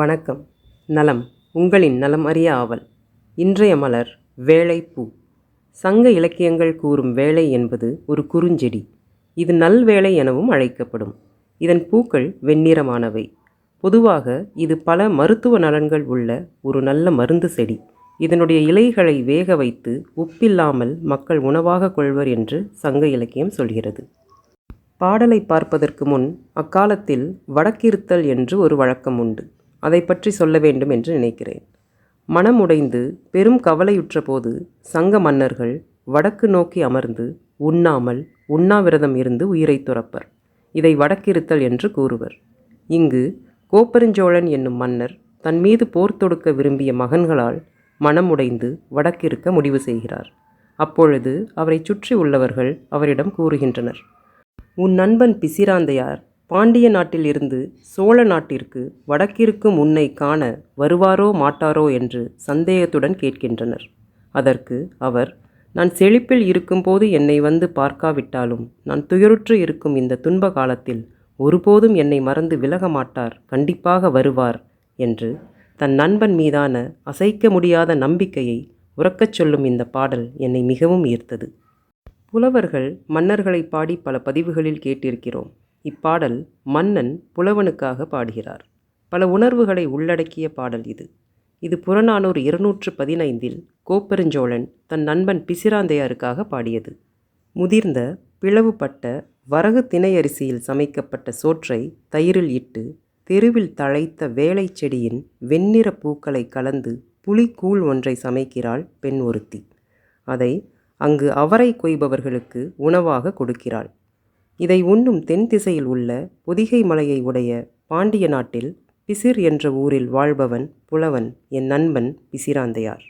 வணக்கம். நலம். உங்களின் நலம் அறிய ஆவல். இன்றைய மலர் வேலைப்பூ. சங்க இலக்கியங்கள் கூறும் வேலை என்பது ஒரு குறுஞ்செடி. இது நல்வேலை எனவும் அழைக்கப்படும். இதன் பூக்கள் வெண்ணிறமானவை. பொதுவாக இது பல மருத்துவ நலன்கள் உள்ள ஒரு நல்ல மருந்து செடி. இதனுடைய இலைகளை வேக வைத்து உப்பில்லாமல் மக்கள் உணவாக கொள்வர் என்று சங்க இலக்கியம் சொல்கிறது. பாடலை பார்ப்பதற்கு முன் அக்காலத்தில் வடக்கிருத்தல் என்று ஒரு வழக்கம் உண்டு. அதை பற்றி சொல்ல வேண்டும் என்று நினைக்கிறேன். மனமுடைந்து பெரும் கவலையுற்ற போது சங்க மன்னர்கள் வடக்கு நோக்கி அமர்ந்து உண்ணாமல் உண்ணாவிரதம் இருந்து உயிரை துறப்பர். இதை வடக்கிருத்தல் என்று கூறுவர். இங்கு கோப்பெருஞ்சோழன் என்னும் மன்னர் தன் மீது போர் தொடுக்க விரும்பிய மகன்களால் மனமுடைந்து வடக்கிருக்க முடிவு செய்கிறார். அப்பொழுது அவரை சுற்றி உள்ளவர்கள் அவரிடம் கூறுகின்றனர். உன் நண்பன் பிசிராந்தையார் பாண்டிய நாட்டில் இருந்து சோழ நாட்டிற்கு வடக்கிருக்கும் உன்னை காண வருவாரோ மாட்டாரோ என்று சந்தேகத்துடன் கேட்கின்றனர். அதற்கு அவர் நான் செழிப்பில் இருக்கும்போது என்னை வந்து பார்க்காவிட்டாலும் நான் துயருற்று இருக்கும் இந்த துன்ப காலத்தில் ஒருபோதும் என்னை மறந்து விலக மாட்டார் கண்டிப்பாக வருவார் என்று தன் நண்பன் மீதான அசைக்க முடியாத நம்பிக்கையை உறக்கச் சொல்லும் இந்த பாடல் என்னை மிகவும் ஈர்த்தது. புலவர்கள் மன்னர்களை பாடி பல பதிவுகளில் கேட்டிருக்கிறோம். இப்பாடல் மன்னன் புலவனுக்காக பாடுகிறார். பல உணர்வுகளை உள்ளடக்கிய பாடல் இது. இது புறநானூறு இருநூற்று பதினைந்தில் கோப்பெருஞ்சோழன் தன் நண்பன் பிசிராந்தையாருக்காக பாடியது. முதிர்ந்த பிளவுபட்ட வரகு திணையரிசியில் சமைக்கப்பட்ட சோற்றை தயிரில் இட்டு தெருவில் தழைத்த வேலை செடியின் வெண்ணிற பூக்களை கலந்து புலிக்கூழ் ஒன்றை சமைக்கிறாள் பெண் ஒருத்தி. அதை அங்கு அவரை கொய்பவர்களுக்கு உணவாக கொடுக்கிறாள். இதை உண்ணும் தென் திசையில் உள்ள பொதிகை மலையை உடைய பாண்டிய நாட்டில் பிசிர் என்ற ஊரில் வாழ்பவன் புலவன் என் நண்பன் பிசிராந்தையார்.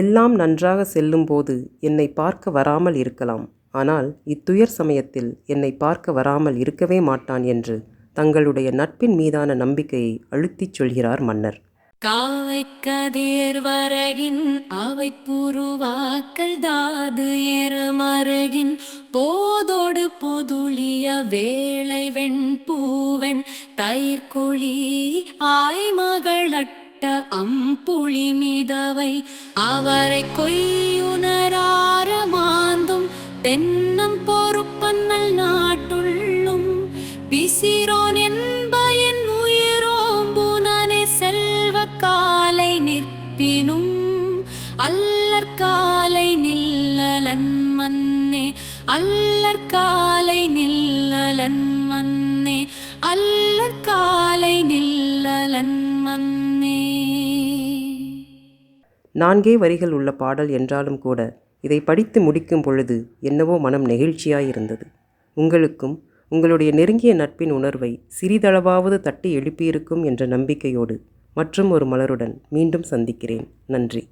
எல்லாம் நன்றாக செல்லும்போது என்னை பார்க்க வராமல் இருக்கலாம். ஆனால் இத்துயர் சமயத்தில் என்னை பார்க்க வராமல் இருக்கவே மாட்டான் என்று தங்களுடைய நட்பின் மீதான நம்பிக்கையை அழுத்திச் சொல்கிறார் மன்னர். காவை கதிர் வரகின் அவை புருவாக்கள் தாது எருமருகின் போதோடு பொதுளிய வேளை வெண்பூவன் தயிர்குழி ஆய்மகளட்ட அம்புளி மிதவை அவரை கொய்யுணரார மாந்தும் தென்னம் பொறுப்பன்னல் நாட்டுள்ளும் பிசிரோன் என்ப இருப்பினும் அல்லற்காலை நில்லலன் மன்னே அல்லற்காலை நில்லலன் மன்னே அல்லற்காலை நில்லலன் மன்னே. நான்கே வரிகள் உள்ள பாடல் என்றாலும் கூட இதை படித்து முடிக்கும் பொழுது என்னவோ மனம் நெகிழ்ச்சியாயிருந்தது. உங்களுக்கும் உங்களுடைய நெருங்கிய நட்பின் உணர்வை சிறிதளவாவது தட்டி எழுப்பியிருக்கும் என்ற நம்பிக்கையோடு மற்றும் ஒரு மலருடன் மீண்டும் சந்திக்கிறேன். நன்றி.